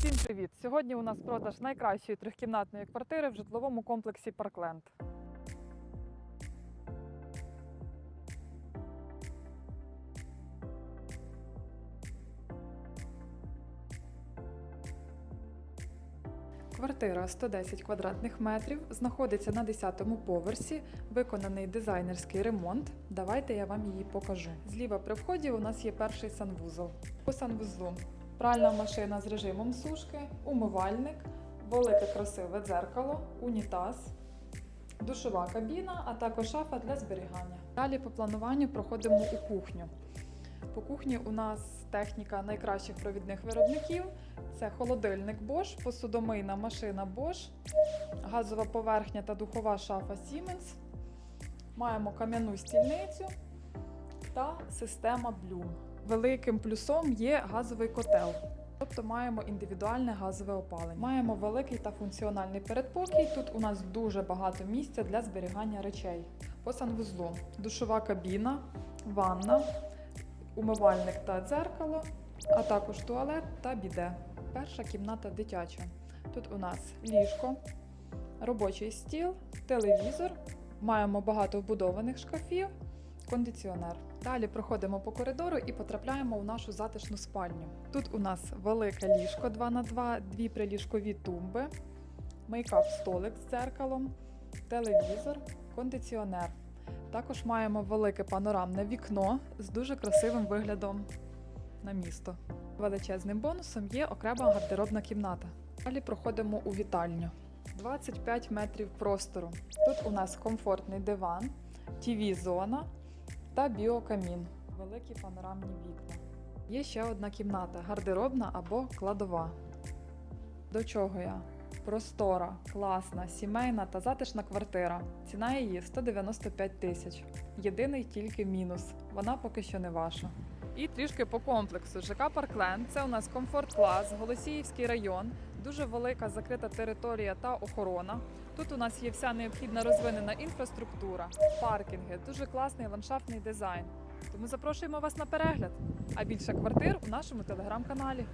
Всім привіт! Сьогодні у нас продаж найкращої трьохкімнатної квартири в житловому комплексі Паркленд. Квартира 110 квадратних метрів знаходиться на 10-му поверсі, виконаний дизайнерський ремонт. Давайте я вам її покажу. Зліва при вході у нас є перший санвузол. По санвузлу пральна машина з режимом сушки, умивальник, велике красиве дзеркало, унітаз, душова кабіна, а також шафа для зберігання. Далі по плануванню проходимо у кухню. По кухні у нас техніка найкращих провідних виробників. Це холодильник Bosch, посудомийна машина Bosch, газова поверхня та духова шафа Siemens. Маємо кам'яну стільницю та система Bloom. Великим плюсом є газовий котел. Тобто маємо індивідуальне газове опалення. Маємо великий та функціональний передпокій. Тут у нас дуже багато місця для зберігання речей. По санвузлу душова кабіна, ванна, умивальник та дзеркало, а також туалет та біде. Перша кімната дитяча. Тут у нас ліжко, робочий стіл, телевізор. Маємо багато вбудованих шкафів, кондиціонер. Далі проходимо по коридору і потрапляємо у нашу затишну спальню. Тут у нас велике ліжко 2х2, дві приліжкові тумби, мейкап столик з дзеркалом, телевізор, кондиціонер. Також маємо велике панорамне вікно з дуже красивим виглядом на місто. Величезним бонусом є окрема гардеробна кімната. Далі проходимо у вітальню. 25 метрів простору. Тут у нас комфортний диван, тіві-зона та біокамін. Великі панорамні вікна. Є ще одна кімната гардеробна або кладова. До чого я? Простора, класна, сімейна та затишна квартира. Ціна її 195 тисяч. Єдиний тільки мінус. Вона поки що не ваша. І трішки по комплексу. ЖК Паркленд це у нас комфорт клас, Голосіївський район, дуже велика закрита територія та охорона. Тут у нас є вся необхідна розвинена інфраструктура, паркінги, дуже класний ландшафтний дизайн. Тому запрошуємо вас на перегляд. А більше квартир у нашому телеграм-каналі.